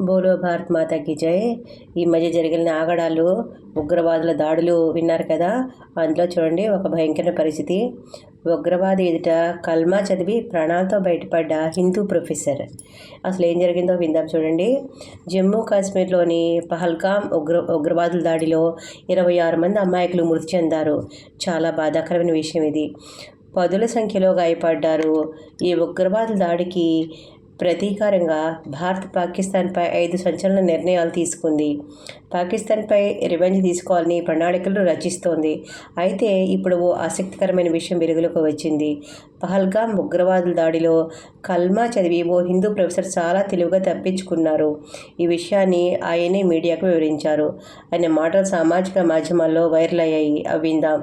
బోలో భారత్ మాతాకి జై. ఈ మధ్య జరిగిన ఆగడాలు ఉగ్రవాదుల దాడులు విన్నారు కదా. అందులో చూడండి ఒక భయంకర పరిస్థితి. ఉగ్రవాది ఎదుట కల్మా చదివి ప్రాణాలతో బయటపడ్డ హిందూ ప్రొఫెసర్. అసలు ఏం జరిగిందో విందాం చూడండి. జమ్మూ కాశ్మీర్లోని పహల్గామ్ ఉగ్ర ఉగ్రవాదుల దాడిలో ఇరవై ఆరు మంది అమాయకులు మృతి చెందారు. చాలా బాధాకరమైన విషయం ఇది. పదుల సంఖ్యలో గాయపడ్డారు. ఈ ఉగ్రవాదుల దాడికి ప్రతీకారంగా భారత్ పాకిస్తాన్పై ఐదు సంచలన నిర్ణయాలు తీసుకుంది. పాకిస్తాన్పై రివెంజ్ తీసుకోవాలని ప్రణాళికలు రచిస్తోంది. అయితే ఇప్పుడు ఓ ఆసక్తికరమైన విషయం వెలుగులోకి వచ్చింది. పహల్గామ్ ఉగ్రవాదుల దాడిలో కల్మా చదివి ఓ హిందూ ప్రొఫెసర్ చాలా తెలివిగా తప్పించుకున్నారు. ఈ విషయాన్ని ఆయనే మీడియాకు వివరించారు. ఆయన మాటలు సామాజిక మాధ్యమాల్లో వైరల్ అయ్యాయి. అవిందాం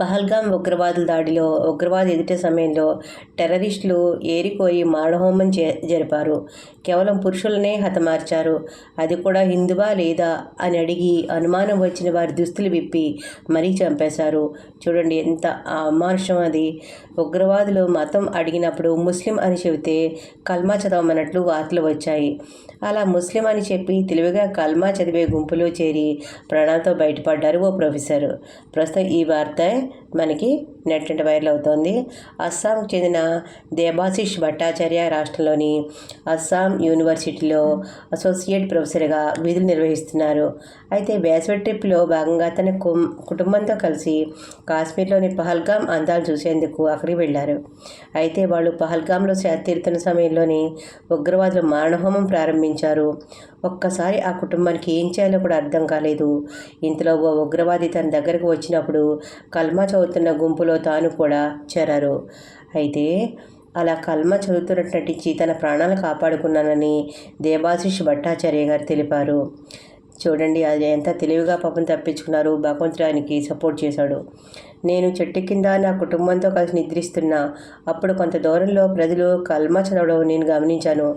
పహల్గామ్ ఉగ్రవాదుల దాడిలో ఉగ్రవాద ఎదుట సమయంలో టెర్రరిస్టులు ఏరికోయి మారణహోమం జరిపారు. కేవలం పురుషులనే హతమార్చారు. అది కూడా హిందువా లేదా అని అడిగి అనుమానం వచ్చిన వారి దుస్తులు విప్పి మరీ చంపేశారు. చూడండి ఎంత అమానుషం అది. ఉగ్రవాదులు మతం అడిగినప్పుడు ముస్లిం అని చెబితే కల్మా చదవమన్నట్లు వార్తలు వచ్చాయి. అలా ముస్లిం అని చెప్పి తెలివిగా కల్మా చదివే గుంపులో చేరి ప్రాణాలతో బయటపడ్డారు ఓ ప్రొఫెసర్. ప్రస్తుతం ఈ వార్త మనకి నెట్ వైరల్ అవుతోంది అస్సాంకు చెందిన దేబాశిష్ భట్టాచార్య రాష్ట్రంలోని అస్సాం యూనివర్సిటీలో అసోసియేట్ ప్రొఫెసర్గా విధులు నిర్వహిస్తున్నారు. అయితే వేసవి ట్రిప్లో భాగంగా తన కుటుంబంతో కలిసి కాశ్మీర్లోని పహల్గామ్ అందాలు చూసేందుకు అక్కడికి వెళ్ళారు. అయితే వాళ్ళు పహల్గామ్లో తీరుతున్న సమయంలోని ఉగ్రవాదులు మారణహోమం ప్రారంభించారు. ఒక్కసారి ఆ కుటుంబానికి ఏం చేయాలో కూడా అర్థం కాలేదు. ఇంతలో ఓ ఉగ్రవాది తన దగ్గరకు వచ్చినప్పుడు కల్మా చదువుతున్న గుంపులో తాను కూడా చేరారు. అయితే అలా కల్మ చదువుతున్నట్టు నటించి తన ప్రాణాలు కాపాడుకున్నానని దేవాశిష్ భట్టాచార్య గారు తెలిపారు. చూడండి అది ఎంత తెలివిగా పాపం తప్పించుకున్నారు. భగవంతుడానికి సపోర్ట్ చేశాడు. నేను చెట్టు కింద నా కుటుంబంతో కలిసి నిద్రిస్తున్నా. అప్పుడు కొంత దూరంలో ప్రజలు కల్మ చదవడం నేను గమనించాను.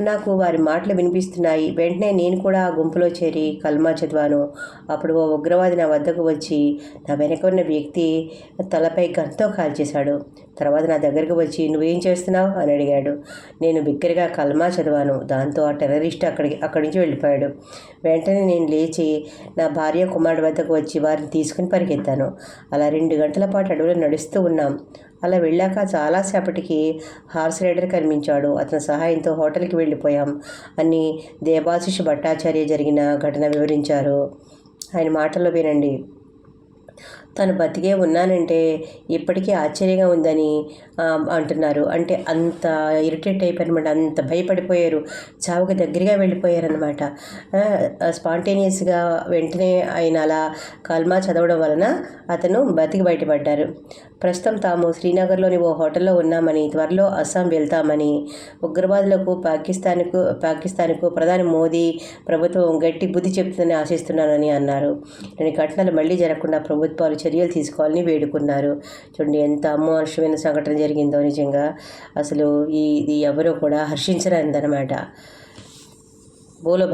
నాకు వారి మాటలు వినిపిస్తున్నాయి. వెంటనే నేను కూడా ఆ గుంపులో చేరి కల్మా చదివాను. అప్పుడు ఓ ఉగ్రవాది నా వద్దకు వచ్చి నా వెనక ఉన్న వ్యక్తి తలపై గంతో కాల్చేశాడు. తర్వాత నా దగ్గరకు వచ్చి నువ్వేం చేస్తున్నావు? అని అడిగాడు. నేను బిగ్గరగా కల్మా చదివాను. దాంతో ఆ టెర్రరిస్ట్ అక్కడికి అక్కడి నుంచి వెళ్ళిపోయాడు. వెంటనే నేను లేచి నా భార్య కుమారుడు వద్దకు వచ్చి వారిని తీసుకుని పరిగెత్తాను. అలా రెండు గంటల పాటు అడవిలో నడుస్తూ ఉన్నాం. అలా వెళ్ళాక చాలాసేపటికి హార్స్ రైడర్ కనిపించాడు. అతని సహాయంతో హోటల్కి వెళ్ళిపోయాం. అని దేవాశిష్ భట్టాచార్య జరిగిన ఘటన వివరించారు. ఆయన మాటల్లో వినండి. తను బతికే ఉన్నానంటే ఇప్పటికీ ఆశ్చర్యంగా ఉందని అంటున్నారు. అంటే అంత ఇరిటేట్ అయిపోయారనమాట అంత భయపడిపోయారు. చావుకి దగ్గరగా వెళ్ళిపోయారనమాట స్పాంటేనియస్గా వెంటనే ఆయన అలా కల్మా చదవడం వలన అతను బతికి బయటపడ్డారు. ప్రస్తుతం తాము శ్రీనగర్లోని ఓ హోటల్లో ఉన్నామని త్వరలో అస్సాం వెళ్తామని ఉగ్రవాదులకు పాకిస్తాన్కు పాకిస్తాన్కు ప్రధాని మోదీ ప్రభుత్వం గట్టి బుద్ధి చెప్తుందని ఆశిస్తున్నానని అన్నారు. నేను ఘటనలు మళ్ళీ జరగకుండా ప్రభుత్వాలు చర్యలు తీసుకోవాలని వేడుకున్నారు. చూడండి ఎంత అమానుషమైన సంఘటన జరిగిందో నిజంగా. అసలు ఈ ఇది ఎవరో కూడా హర్షించరానిదనమాట బోలో